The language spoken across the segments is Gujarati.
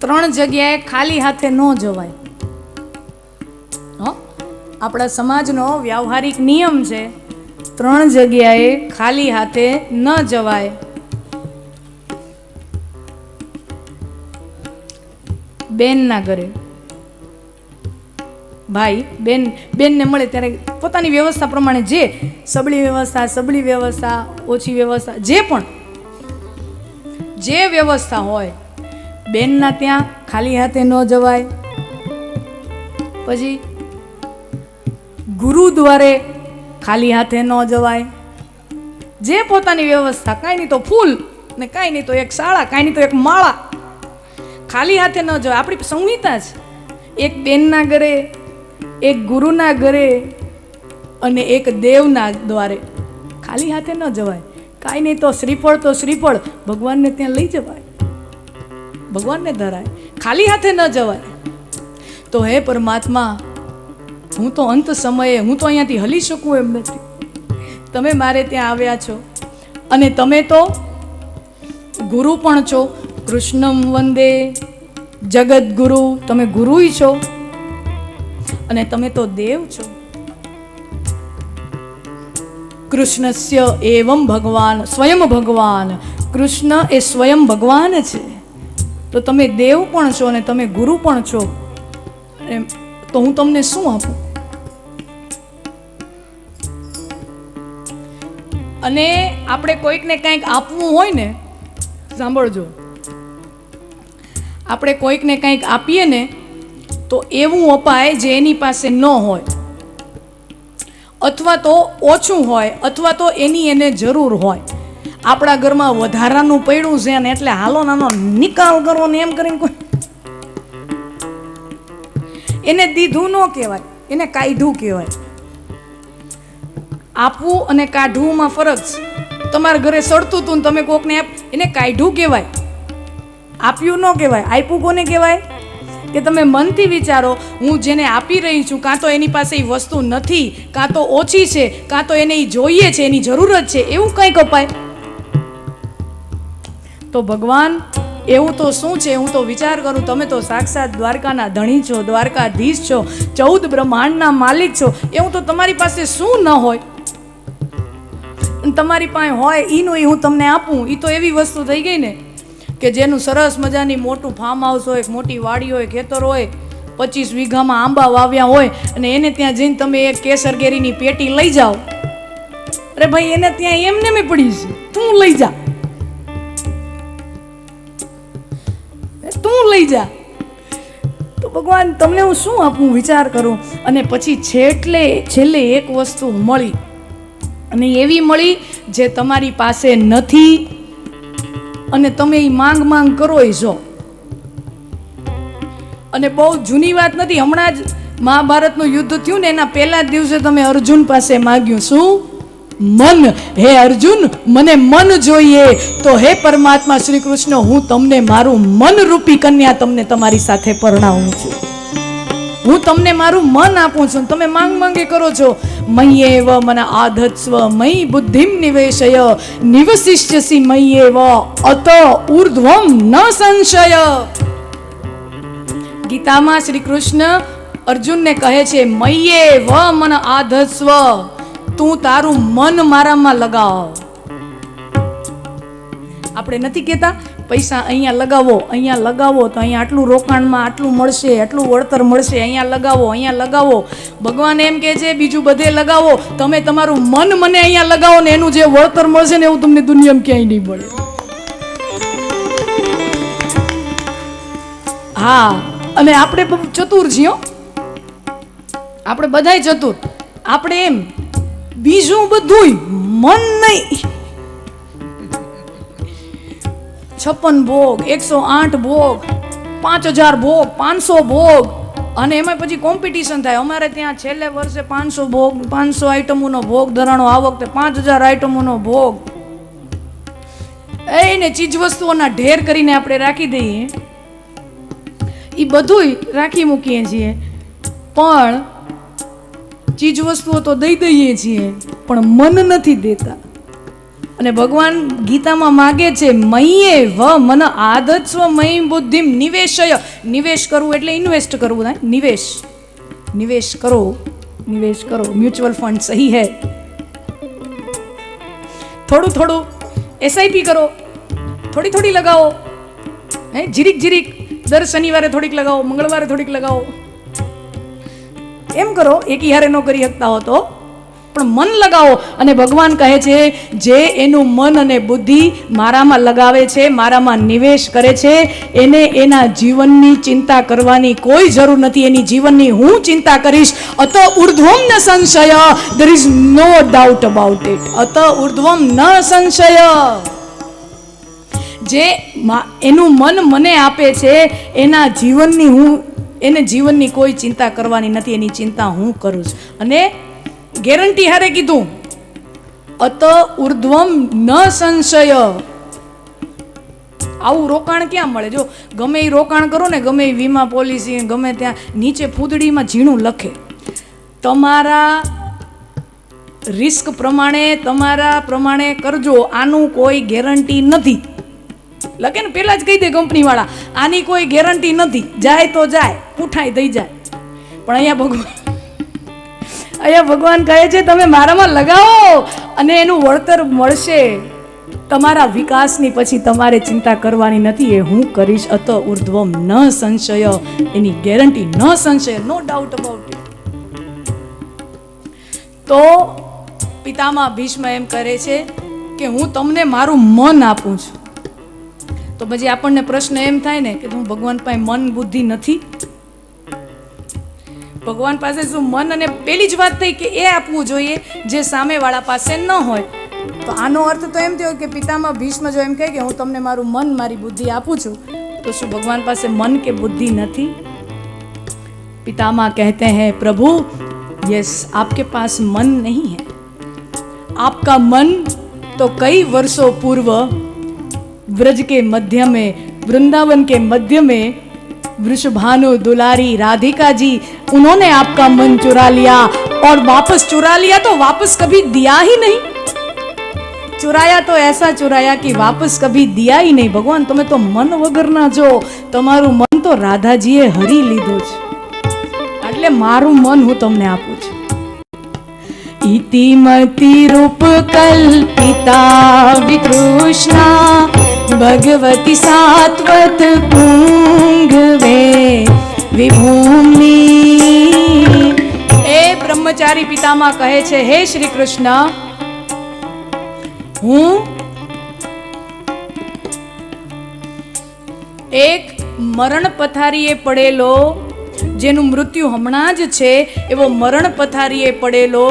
ત્રણ જગ્યાએ ખાલી હાથે ન જવાય. હો? આપણા સમાજનો વ્યવહારિક નિયમ છે, ત્રણ જગ્યાએ ખાલી હાથે ન જવાય. બેનના ઘરે. ભાઈ, બેન, બેનને મળે ત્યારે પોતાની વ્યવસ્થા પ્રમાણે જે સબળી વ્યવસ્થા સબળી વ્યવસ્થા, ઓછી વ્યવસ્થા, જે પણ, જે વ્યવસ્થા હોય બેનના ત્યાં ખાલી હાથે ન જવાય. પછી ગુરુદ્વારે ખાલી હાથે ન જવાય. જે પોતાની વ્યવસ્થા, કાંઈ નહીં તો ફૂલ ને કાંઈ નહીં તો એક શાળા, કાંઈ નહીં તો એક માળા. ખાલી હાથે ન જવાય. આપણી સંહિતા છે. એક બેનના ઘરે, એક ગુરુના ઘરે અને એક દેવના દ્વારે ખાલી હાથે ન જવાય. કાંઈ નહીં તો શ્રીફળ તો શ્રીફળ, ભગવાનને ત્યાં લઈ જવાય. ભગવાનને ધરાય, ખાલી હાથે ન જવાય. તો હે પરમાત્મા, હું તો અંત સમયે, હું તો અહીંયાથી હલી શકું એમ નથી. તમે મારે ત્યાં આવ્યા છો અને તમે તો ગુરુ પણ છો. કૃષ્ણમ વંદે જગત ગુરુ તમે ગુરુય છો અને તમે તો દેવ છો. કૃષ્ણસ્ય એવમ ભગવાન, સ્વયં ભગવાન. કૃષ્ણ એ સ્વયં ભગવાન છે. તો તમે દેવ પણ છો અને તમે ગુરુ પણ છો. એમ તો હું તમને શું આપું? અને આપણે કોઈકને કંઈક આપવું હોય ને, સાંભળજો. આપણે કોઈકને કંઈક આપીએ ને, તો એવું અપાય જે એની પાસે ન હોય. અથવા તો ઓછું હોય, અથવા તો એની એને જરૂર હોય. આપણા ઘરમાં વધારાનું પડ્યું છે ને એટલે હાલો નાનો નિકાલ કરો ને એમ કરીને કોઈ એને દીધું ન કહેવાય, એને કાઢ્યું કહેવાય. આપવું અને કાઢવુંમાં ફરક છે. તમારા ઘરે સડતું હતું ને તમે કોકને આપ એને કાઢ્યું કહેવાય. આપ્યું ન કહેવાય. આપ્યું કોને કહેવાય? કે તમે મનથી વિચારો, હું જેને આપી રહી છું, કાં તો એની પાસે એ વસ્તુ નથી, કાં તો ઓછી છે, કાં તો એને એ જોઈએ છે, એની જરૂરત છે, એવું કંઈ કપાય? તો ભગવાન, એવું તો શું છે? હું તો વિચાર કરું, તમે તો સાક્ષાત દ્વારકાના ધણી છો, દ્વારકાધીશ છો, ચૌદ બ્રહ્માંડના માલિક છો. એવું તો તમારી પાસે શું ન હોય? તમારી પાસે હોય એનું એ હું તમને આપું. એ તો એવી વસ્તુ થઈ ગઈ ને કે જેનું સરસ મજાની મોટું ફાર્મ હાઉસ હોય, મોટી વાડી હોય, ખેતર હોય, પચીસ વીઘામાં આંબા વાવ્યા હોય, અને એને ત્યાં જઈને તમે એક કેસર કેરીની પેટી લઈ જાઓ. અરે ભાઈ, એને ત્યાં એમને મેં પડી છે. તું લઈ જા. જા તો ભગવાન, તમને હું શું આપું? વિચાર કરું. અને પછી છેટલે, છેલ્લે એક વસ્તુ મળી. અને એવી મળી જે તમારી પાસે નથી. અને તમે એ માંગ માંગ કરો એ જો. અને બહુ જૂની વાત નથી. હમણાં જ મહાભારતનું યુદ્ધ થયું ને એના પહેલા જ દિવસે તમે અર્જુન પાસે માગ્યું. શું? મન? હે અર્જુન, મને મન જોઈએ. તો હે પરમાત્મા શ્રી કૃષ્ણ, હું તમને મારું મન રૂપી કન્યા તમને તમારી સાથે પરણાવું છું. હું તમને મારું મન આપું છું. તમે માંગ માંગે કરો છો. મય્યેવ મન આધત્સ્વ મય બુદ્ધિમ નિવેશય, નિવસિષ્યસી મય્યેવ અત ઉર્ધ્વમ ન સંશય. ગીતામાં શ્રી કૃષ્ણ અર્જુનને કહે છે મય્યેવ મન આધત્સ્વ. તું તારું મન મારામાં લગાવ. આપણે નથી કહેતા, પૈસા અહીંયા લગાવો અહીંયા લગાવો, તો અહીંયા આટલું રોકાણમાં આટલું મળશે, આટલું વળતર મળશે, અહીંયા લગાવો અહીંયા લગાવો. ભગવાન એમ કહે છે, બીજું બધે લગાવો. તમે તમારું મન મને અહીંયા લગાવો ને એનું જે વળતર મળશે ને એવું તમને દુનિયામાં ક્યાંય નહીં મળે. હા, અને આપણે ચતુર છીએ આપણે બધાય ચતુર. આપણે એમ બીજું બધુંય મન નહીં. છપ્પન ભોગ, એકસો આઠ ભોગ, પાંચ હજાર ભોગ, પાંચસો ભોગ. અને એમાં પછી કોમ્પિટિશન થાય. અમારે ત્યાં છેલ્લે વર્ષે પાંચસો ભોગ, પાંચસો આઈટમોનો ભોગ ધરાણો આ વખતે પાંચ હજાર આઈટમોનો ભોગ. એને ચીજ વસ્તુઓના ઢેર કરીને આપણે રાખી દઈએ. એ બધુંય રાખી મૂકીએ છીએ. પણ ચીજ વસ્તુઓ તો દઈ દઈએ છીએ, પણ મન નથી દેતા. અને ભગવાન ગીતામાં માગે છે મયે વ મન આદત્સ્વ મય બુદ્ધિમ નિવેશય. નિવેશ કરવું એટલે ઇન્વેસ્ટ કરવું થાય. નિવેશ. નિવેશ કરો. નિવેશ કરો. મ્યુચ્યુઅલ ફંડ સહી હૈ. થોડું થોડું એસઆઈપી કરો. થોડી થોડી લગાવો. હે? જીરીક જીરીક. દર શનિવારે થોડીક લગાવો, મંગળવારે થોડીક લગાવો. એમ કરો, એકી હારે ન કરી શકતા હો તો? પણ મન લગાવો અને ભગવાન કહે છે, જે એનું મન અને બુદ્ધિ મારામાં લગાવે છે, મારામાં નિવેશ કરે છે, એને એના જીવનની ચિંતા કરવાની કોઈ જરૂર નથી, એની જીવનની હું ચિંતા કરીશ. અત ઉર્ધ્વમ ન સંશય there is no doubt about it અત ઉર્ધ્વમ ન સંશય. જે એનું મન મને આપે છે, એના જીવનની હું એને જીવનની કોઈ ચિંતા કરવાની નથી, એની ચિંતા હું કરું છું. અને ગેરંટી હારે કીધું, અત ઉર્ધ્વમ ન સંશય. આવું રોકાણ ક્યાં મળે? જો ગમે એ રોકાણ કરો ને, ગમે એ વીમા પોલિસી, ગમે ત્યાં નીચે ફૂદડીમાં ઝીણું લખે. તમારા રિસ્ક પ્રમાણે, તમારા પ્રમાણે કરજો, આનું કોઈ ગેરંટી નથી. લખે ને પેલા જ કહી દે કંપની વાળા આની કોઈ ગેરંટી નથી, જાય તો જાય પૂઠાઈ થઈ જાય. પણ અહીંયા ભગવાન અહીંયા ભગવાન કહે છે, તમે મારામાં લગાવો અને એનું વળતર મળશે. તમારા વિકાસની પછી તમારે ચિંતા કરવાની નથી. એ હું કરીશ અત ઉર્ધ્વમ, ન સંશય. એની ગેરંટી ન સંશય નો ડાઉટ અબાઉટ ઇટ તો પિતામાં ભીષ્મ એમ કરે છે કે, હું તમને મારું મન આપું છું. તો પછી આપણને પ્રશ્ન એમ થાય ને કે હું ભગવાન પાસે મન બુદ્ધિ નથી? ભગવાન પાસે શું મન અને પેલી જ વાત થઈ કે એ આપવું જોઈએ, જે સામેવાળા પાસે ન હોય. તો આનો અર્થ તો એમ થયો કે પિતામાં ભીષ્મ જો એમ કહે કે હું તમને મારું મન, મારી બુદ્ધિ આપું છું, તો શું ભગવાન પાસે મન કે બુદ્ધિ નથી? પિતામાં કહેતે હૈ, પ્રભુ, યસ, આપકે પાસ મન નહીં હૈ. આપકા મન તો કઈ વર્ષો પૂર્વ ब्रज के मध्य में वृंदावन के मध्य में वृषभानु दुलारी राधिका जी उन्होंने आपका मन चुरा लिया और वापस चुरा लिया तो वापस कभी दिया ही नहीं ચુરાયા તો એસા ચુરાયા કે વાપસ કભી દિયા ય નહીં ભગવાન તમે તો મન વગરના છો તમારું મન તો રાધાજીએ હરી લીધું છે એટલે મારું મન હું તમને આપું છું ઇતિમતિ રૂપ કલ્પિતા વિકૃષ્ણા ભગવતી સાત્વત પુંગવે વિભૂમિ એ બ્રહ્મચારી પિતામાં કહે છે હે શ્રી કૃષ્ણ હું એક મરણ પથારીએ પડેલો, જેનું મૃત્યુ હમણાં જ છે, એવો મરણ પથારીએ પડેલો,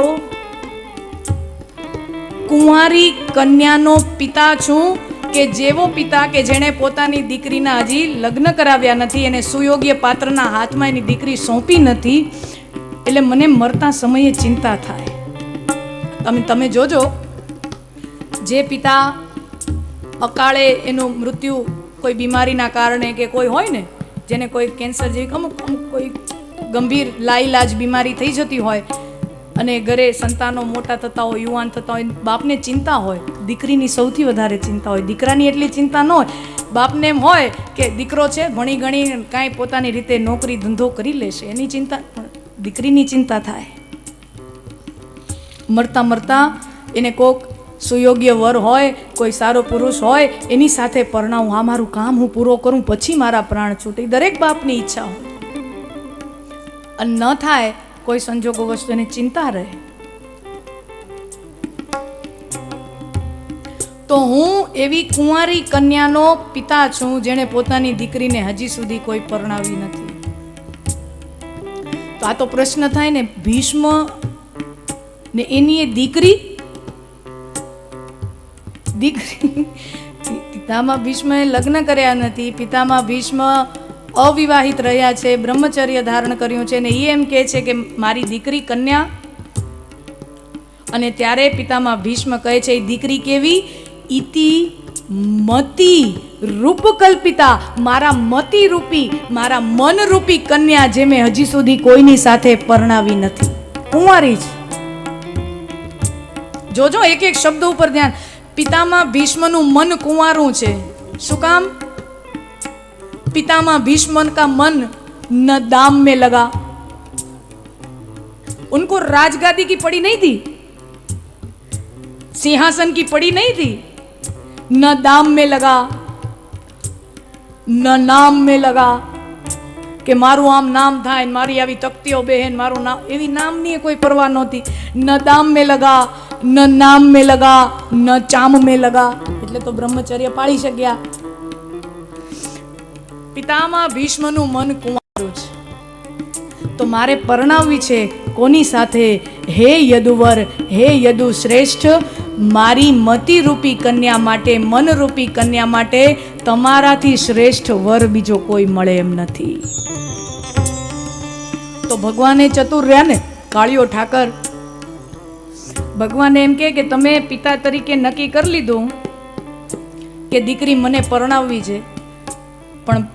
કુંવારી કન્યાનો પિતા છું કે જેવો પિતા કે જેણે પોતાની દીકરીના હજી લગ્ન કરાવ્યા નથી અને સુયોગ્ય પાત્રના હાથમાં એની દીકરી સોંપી નથી, એટલે મને મરતા સમયે ચિંતા થાય. તમે તમે જોજો, જે પિતા અકાળે એનું મૃત્યુ કોઈ બીમારીના કારણે કે કોઈ હોય ને, જેને કોઈ કેન્સર જેવી અમુક અમુક કોઈ ગંભીર લાઈલાજ બીમારી થઈ જતી હોય અને ઘરે સંતાનો મોટા થતા હોય, યુવાન થતા હોય, બાપને ચિંતા હોય, દીકરીની સૌથી વધારે ચિંતા હોય. દીકરાની એટલી ચિંતા ન હોય, બાપને એમ હોય કે દીકરો છે, ભણી ગણી કાંઈ પોતાની રીતે નોકરી ધંધો કરી લેશે. એની ચિંતા, પણ દીકરીની ચિંતા થાય. મરતા મરતા એને કોક સુયોગ્ય વર હોય, કોઈ સારો પુરુષ હોય, એની સાથે પરણાવું આ મારું કામ હું પૂરો કરું, પછી મારા પ્રાણ છૂટે. દરેક બાપની ઈચ્છા હોય. અને ન થાય કોઈ સંજોગો વસ્તુ એની ચિંતા રહે? તો હું એવી કુંવારી કન્યાનો પિતા છું જેણે પોતાની દીકરીને હજી સુધી કોઈ પરણાવી નથી. તો આ તો પ્રશ્ન થાય ને, ભીષ્મ ને એની એ દીકરી? દીકરી? પિતામાં ભીષ્મએ લગ્ન કર્યા નથી, પિતામાં ભીષ્મ અવિવાહિત રહ્યા છે, બ્રહ્મચર્ય ધારણ કર્યું છે ને એ એમ કહે છે કે મારી દીકરી કન્યા અને ત્યારે પિતામાં ભીષ્મ કહે છે એ દીકરી કેવી? ઇતિ મતી રૂપકલ્પિતા. મારા મતી રૂપી, મારા મન રૂપી કન્યા જે મેં હજી સુધી કોઈની સાથે પરણાવી નથી. કુંવારી જ. જોજો એક એક શબ્દ ઉપર ધ્યાન. પિતામાં ભીષ્મનું મન કુંવારું છે. શું કામ? पितामह भीष्मन का मन न दाम में लगा उनको राजगादी की पड़ी नहीं थी सिंहासन की पड़ी नहीं थी न दाम में लगा न नाम में लगा કે મારું આમ નામ થાય ને મારી આવી તકતીઓ બહેન મારું નામ એવી નામની કોઈ પરવા નહોતી ન દામ મેં લગા ન નામ મેં લગા ન ચામ મેં લગા એટલે તો બ્રહ્મચર્ય પાળી શક્યા પિતામાં ભીષ્મનું મન કુંવારું છે. તો મારે પરણાવવી છે કોની સાથે? હે યદુવર, હે યદુ શ્રેષ્ઠ, મારી મતિરૂપી કન્યા માટે, મનરૂપી કન્યા માટે તમારાથી શ્રેષ્ઠ વર બીજો કોઈ મળે એમ નથી. તો ભગવાને ચતુર રહ્યા ને કાળિયો ઠાકર? ભગવાન એમ કે તમે પિતા તરીકે નક્કી કરી લીધું કે દીકરી મને પરણાવવી છે, પણ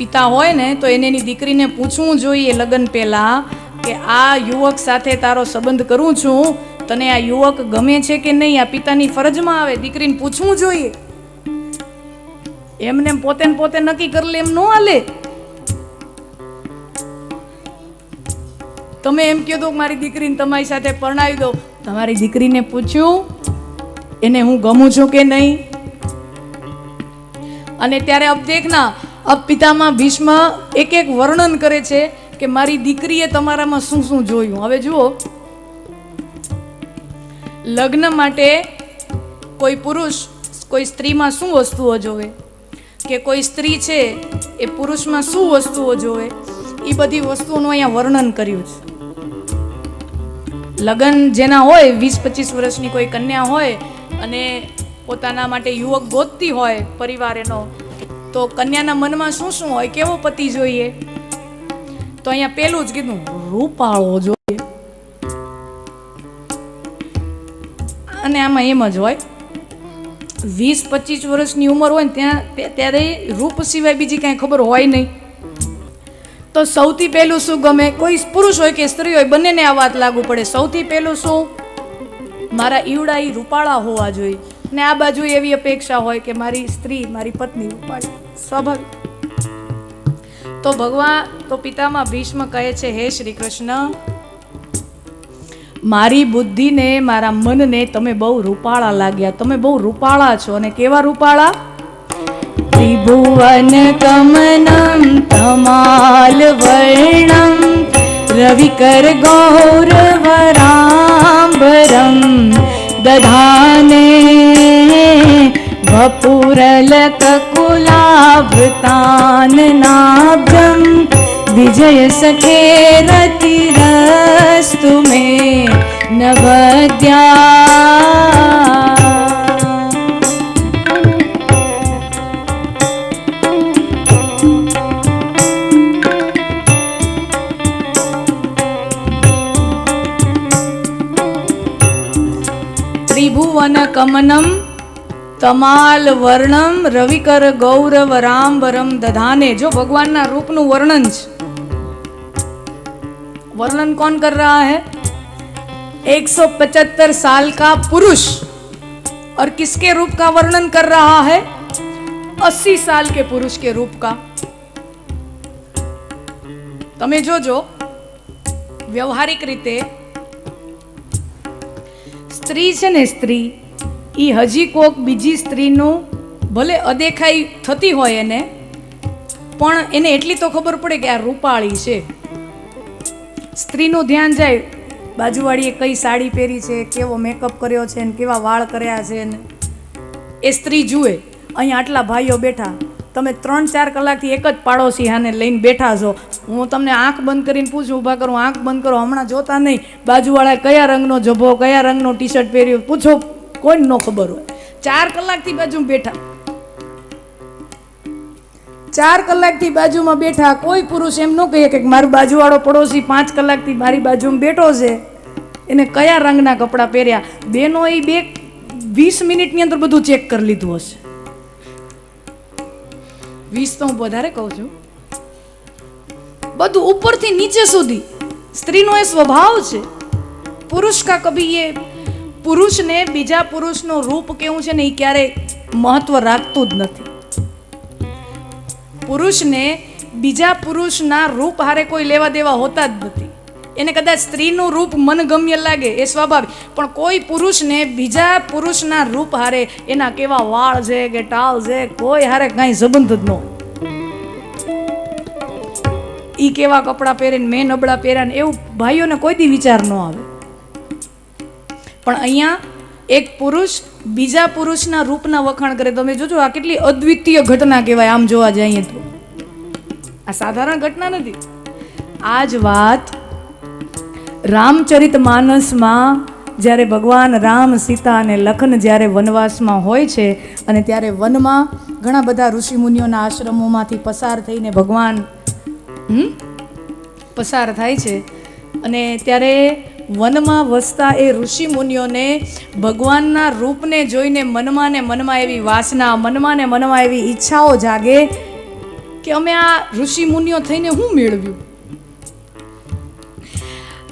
પિતા હોય ને, તો એને એની દીકરીને પૂછવું જોઈએ લગ્ન પહેલા કે આ યુવક સાથે તારો સંબંધ કરું છું, તને આ યુવક ગમે છે કે નહીં, આ પિતાની ફરજમાં આવે, દીકરીને પૂછવું જોઈએ. એમને એમ પોતે પોતે નક્કી કરી લે, એમ ન હાલે. તમે એમ કહો કે મારી દીકરીને તમારી સાથે પરણાવી દો. તમારી દીકરીને પૂછ્યું, એને હું ગમું છું કે નહીં? અને ત્યારે અબ દેખના પિતામાં ભીષ્મ એક એક વર્ણન કરે છે કે મારી દીકરીએ તમારામાં શું શું જોયું? હવે જુઓ. લગ્ન માટે કોઈ પુરુષ કોઈ સ્ત્રીમાં શું વસ્તુઓ જોવે? કે કોઈ સ્ત્રી છે એ પુરુષમાં શું વસ્તુઓ જોવે? એ બધી વસ્તુઓનું અહીંયા વર્ણન કર્યું છે. લગ્ન જેના હોય, વીસ પચીસ વર્ષની કોઈ કન્યા હોય અને પોતાના માટે યુવક ગોતતી હોય પરિવાર એનો તો કન્યાના મનમાં શું શું હોય, કેવો પતિ જોઈએ? તો અહીંયા પેલું જ કીધું, રૂપાળો જોઈએ. અને આમાં એમ જ હોય, વીસ પચીસ વર્ષની ઉંમર હોય ને ત્યાં ત્યારે રૂપ સિવાય બીજી કાંઈ ખબર હોય નહીં. તો સૌથી પહેલું શું ગમે? કોઈ પુરુષ હોય કે સ્ત્રી હોય, બંનેને આ વાત લાગુ પડે. સૌથી પહેલું શું? મારા ઈવડા રૂપાળા હોવા જોઈએ. ને આ બાજુ એવી અપેક્ષા હોય કે મારી સ્ત્રી, મારી પત્ની રૂપાળી. સ્વાભાવિક. તો ભગવાન, તો પિતામાં ભીષ્મ કહે છે, હે શ્રી કૃષ્ણ મારી બુદ્ધિને, મારા મનને તમે બહુ રૂપાળા લાગ્યા. તમે બહુ રૂપાળા છો. અને કેવા રૂપાળા? ત્રિભુવન કમનમ તમાલ વર્ણમ, રવિકર ગૌરવરાંબરમ દધાને વપુરલકુલાભૃતાન નાભ્યમ વિજય સખે રતિરસ્તુ તમાલ વર્ણમ રવિકર ગૌરવ રામબરમ દધાને જો ભગવાનના રૂપનું વર્ણન છે वर्णन कौन कर रहा है 175 साल का पुरुष और किसके रूप का वर्णन कर रहा है 80 साल के पुरुष के रूप का તમે જોજો વ્યવહારિક રીતે સ્ત્રી છે ને સ્ત્રી એ હજી કોક બીજી સ્ત્રીનું ભલે અદેખાઈ થતી હોય એને, પણ એને એટલી તો ખબર પડે કે આ રૂપાળી છે. સ્ત્રીનું ધ્યાન જાય, બાજુવાળીએ કઈ સાડી પહેરી છે, કેવો મેકઅપ કર્યો છે, ને કેવા વાળ કર્યા છે, ને એ સ્ત્રી જુએ. અહીં આટલા ભાઈઓ બેઠા, તમે ત્રણ ચાર કલાકથી એક જ પાડોશી હાને લઈને બેઠા છો. હું તમને આંખ બંધ કરીને પૂછું, ઊભા કરું, આંખ બંધ કરો, હમણાં જોતા નહીં. બાજુવાળાએ કયા રંગનો જભો, કયા રંગનો ટી શર્ટ પહેર્યું, પૂછો. કોઈ ન ખબર હોય. ચાર કલાકથી બાજુ બેઠા. ચાર કલાકથી બાજુમાં બેઠા કોઈ પુરુષ એમ ન કહે કે મારું બાજુવાળો પડોશી પાંચ કલાકથી મારી બાજુમાં બેઠો છે. એને કયા રંગના કપડાં પહેર્યા? બેનો એ બે વીસ મિનિટની અંદર બધું ચેક કરી લીધું હશે. વીસ તો હું વધારે કહું છું. બધું ઉપરથી નીચે સુધી. સ્ત્રીનો એ સ્વભાવ છે. પુરુષ કા કભી એ પુરુષને બીજા પુરુષનું રૂપ કેવું છે ને એ ક્યારેય મહત્વ રાખતું જ નથી. પુરુષને બીજા પુરુષના રૂપ હારે કોઈ લેવા દેવા હોતા જ નથી. એને કદાચ સ્ત્રીનું રૂપ મનગમ્ય લાગે એ સ્વાભાવિક, પણ કોઈ પુરુષને બીજા પુરુષના રૂપ હારે એના કેવા વાળ છે કે ટાલ છે, કોઈ હારે કાંઈ સંબંધ જ ન ઈ કેવા કપડાં પહેરીને, મેં નબળા પહેર્યા ને એવું ભાઈઓને કોઈ દી વિચાર ન આવે. પણ અહીંયા એક પુરુષ બીજા પુરુષના રૂપના વખાણ કરે. તમે જોજો, આ કેટલી અદ્વિતીય ઘટના કહેવાય, આમ જોવા જઈએ તો. આ સાધારણ ઘટના નથી. આ જ વાત રામચરિત માનસમાં જ્યારે ભગવાન રામ, સીતા અને લખન જ્યારે વનવાસમાં હોય છે અને ત્યારે વનમાં ઘણા બધા ઋષિમુનિઓના આશ્રમોમાંથી પસાર થઈને ભગવાન? પસાર થાય છે. અને ત્યારે વનમાં વસતા એ ઋષિ મુનિઓને ભગવાનના રૂપને જોઈને મનમાં ને મનમાં એવી વાસના, મનમાં ને મનમાં એવી ઈચ્છાઓ જાગે કે અમે આ ઋષિ મુનિઓ થઈને શું મેળવ્યું?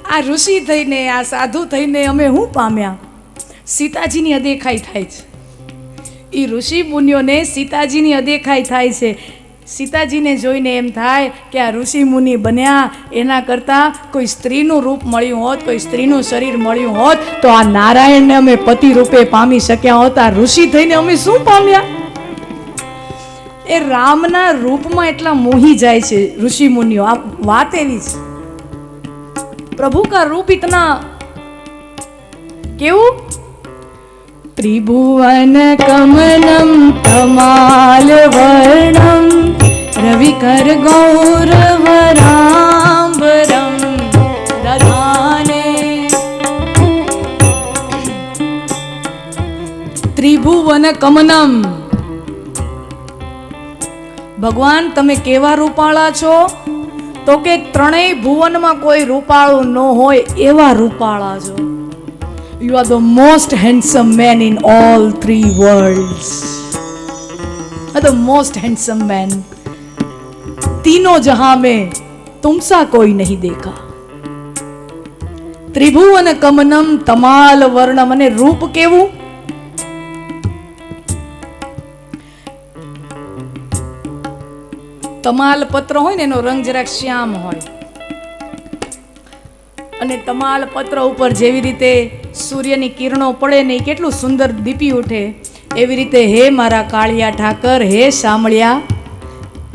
આ ઋષિ થઈને, આ સાધુ થઈને અમે શું પામ્યા? સીતાજીની અદેખાઈ થાય છે. એ ઋષિ મુનિઓને સીતાજીની અદેખાઈ થાય છે. સીતાજીને જોઈને એમ થાય કે આ ઋષિ મુનિ બન્યા એના કરતાં કોઈ સ્ત્રીનું રૂપ મળ્યું હોત કોઈ સ્ત્રીનું શરીર મળ્યું હોત તો આ નારાયણને અમે પતિ રૂપે પામી શક્યા હોત આ ઋષિ થઈને અમે શું પામ્યા એ રામના રૂપમાં એટલા મોહી જાય છે ઋષિ મુનિઓ આ વાત એવી છે प्रभु का रूप इतना केवू त्रिभुवन રવિ કર ગૌરવ રામ રમ દધાને ત્રિભુવન કમનમ. ભગવાન, તમે કેવા રૂપાળા છો? તો કે ત્રણેય ભુવનમાં કોઈ રૂપાળું ન હોય એવા રૂપાળા છો. You are the most handsome man in all three world the most handsome man तीनों जहां में तुमसा कोई नहीं देखा ત્રિભુવન કમનમ તમાલ વર્ણમ અને રૂપ કેવું તમાલ પત્ર હોય ને એનો રંગ જરાક શ્યામ હોય અને તમાલ પત્ર ઉપર જેવી રીતે સૂર્યની કિરણો પડે ને એ કેટલું સુંદર દીપી ઉઠે એવી રીતે હે મારા કાળિયા ઠાકર હે સાંભળ્યા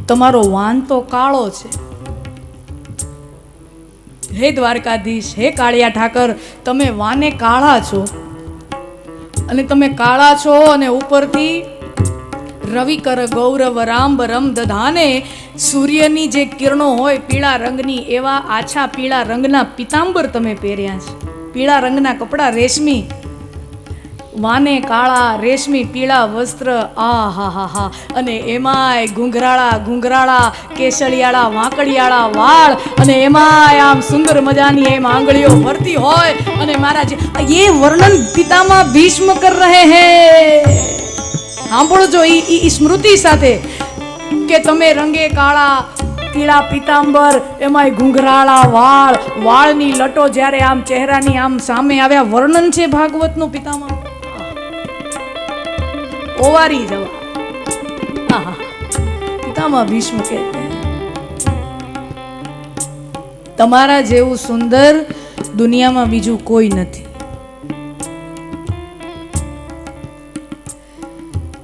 તમારો વાન તો કાળો છે. હે દ્વારકાધીશ, હે કાળિયા ઠાકર, તમે વાને કાળા છો. અને તમે કાળા છો અને ઉપરથી રવિ કર ગૌરવ રામ દધાને સૂર્યની જે કિરણો હોય પીળા રંગની, એવા આછા પીળા રંગના પિતાંબર તમે પહેર્યા છે. પીળા રંગના કપડાં રેશમી વાને કાળા, રેશમી, પીળા વસ્ત્ર, આ, હા હા હા. અને એમાંય ઘૂંઘરાળા ઘૂંઘરાળા કેસળિયાળા વાંકડિયાળા વાળ. અને એમાંય આમ સુંદર મજાની એમ આંગળીઓ ભરતી હોય. અને મારા જે એ વર્ણન પિતામાં ભીષ્મ કર રહે હે. સાંભળજો ઈ, ઈ- ઈ સ્મૃતિ સાથે કે તમે રંગે કાળા, પીળા પિતાંબર, એમાંય ઘૂંઘરાળા વાળ. વાળની લટો જ્યારે આમ ચહેરાની આમ સામે આવ્યા. વર્ણન છે ભાગવતનું પિતામાં? ઓવારી જવા આહા. પિતામાં ભીષ્મ કે તમારા જેવું સુંદર દુનિયામાં બીજું કોઈ નથી.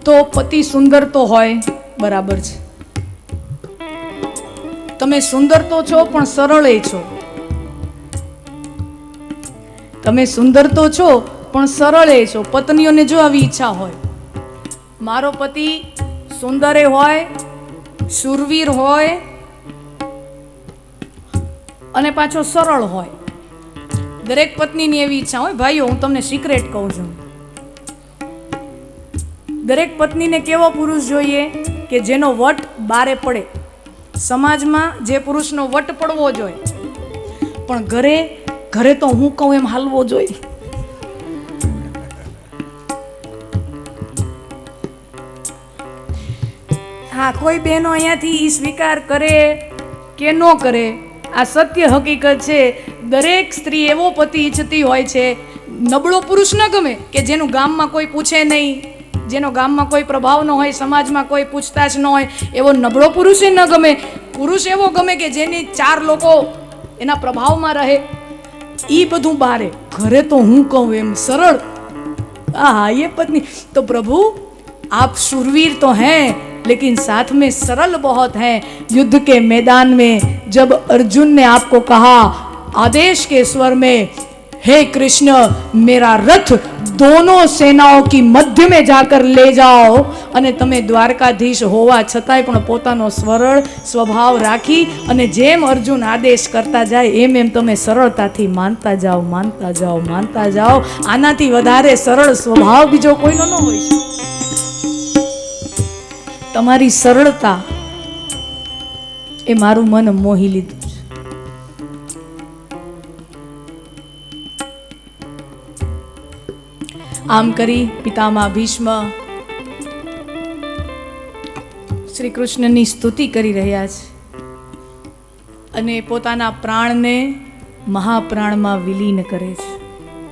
તો પતિ સુંદર તો હોય, બરાબર છે. તમે સુંદર તો છો, પણ સરળ છો. તમે સુંદર તો છો, પણ સરળ છો. પત્નીઓને જો આવી ઈચ્છા હોય મારો પતિ સુંદરે હોય શુરવીર હોય અને પાછો સરળ હોય. દરેક પત્નીની એવી ઈચ્છા હોય, ભાઈઓ, હું તમને સિક્રેટ કહું છું. દરેક પત્નીને કેવો પુરુષ જોઈએ કે જેનો વટ બારે પડે? સમાજમાં જે પુરુષનો વટ પડવો જોઈએ. પણ ઘરે ઘરે તો હું કહું એમ હાલવો જોઈએ. હા, કોઈ બહેનો અહીંયાથી એ સ્વીકાર કરે કે ન કરે? આ સત્ય હકીકત છે. દરેક સ્ત્રી એવો પતિ ઈચ્છતી હોય છે, નબળો પુરુષ ન ગમે કે જેનું ગામમાં કોઈ પૂછે નહીં. જેનો ગામમાં કોઈ પ્રભાવ ન હોય, સમાજમાં કોઈ પૂછતાછ ન હોય, એવો નબળો પુરુષે ન ગમે. પુરુષ એવો ગમે કે જેની ચાર લોકો એના પ્રભાવમાં રહે. એ બધું બારે. ઘરે તો હું કહું એમ સરળ. આ હા એ પત્ની. તો પ્રભુ, આપ સુરવીર તો હે. लेकिन साथ में सरल बहुत हैं युद्ध के मैदान में जब अर्जुन ने आपको कहा आदेश के स्वर में हे कृष्ण मेरा रथ दोनों सेनाओं की मध्य में जाकर ले जाओ અને તમે દ્વારકાધીશ હોવા છતાંય પણ પોતાનો સરળ સ્વભાવ રાખી અને જેમ અર્જુન આદેશ કરતા જાય એમ એમ તમે સરળતાથી માનતા જાઓ માનતા જાઓ માનતા જાઓ આનાથી વધારે સરળ સ્વભાવ બીજો કોઈનો ન હોય શકે. તમારી સરળતા એ મારું મન મોહી લીધું છે. આમ કરી પિતામાં ભીષ્મ શ્રી કૃષ્ણની સ્તુતિ કરી રહ્યા છે અને પોતાના પ્રાણને મહાપ્રાણમાં વિલીન કરે છે.